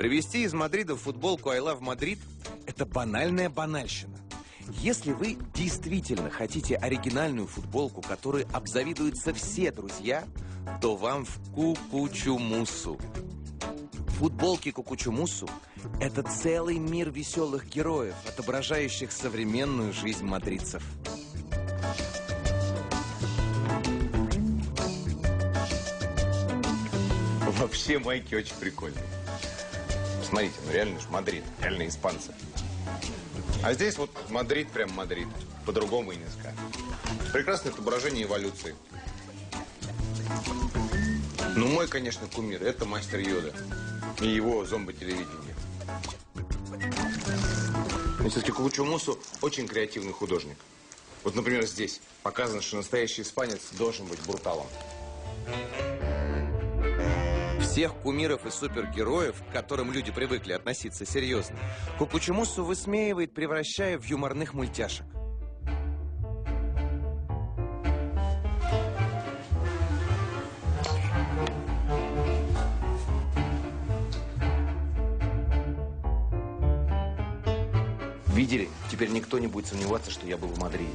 Привезти из Мадрида футболку «I love Madrid» – это банальная банальщина. Если вы действительно хотите оригинальную футболку, которой обзавидуются все друзья, то вам в Кукучумусу. Футболки Кукучумусу – это целый мир веселых героев, отображающих современную жизнь мадридцев. Вообще майки очень прикольные. Смотрите, ну реально же Мадрид, реально испанцы. А здесь вот Мадрид, прям Мадрид. По-другому и не скажешь. Прекрасное отображение эволюции. Ну, мой, конечно, кумир – это мастер Йода и его зомбо-телевидение. Все-таки Кукучумусу очень креативный художник. Вот, например, здесь показано, что настоящий испанец должен быть бруталом. Всех кумиров и супергероев, к которым люди привыкли относиться серьезно, Кукучумусу высмеивает, превращая в юморных мультяшек. Видели? Теперь никто не будет сомневаться, что я был в Мадриде.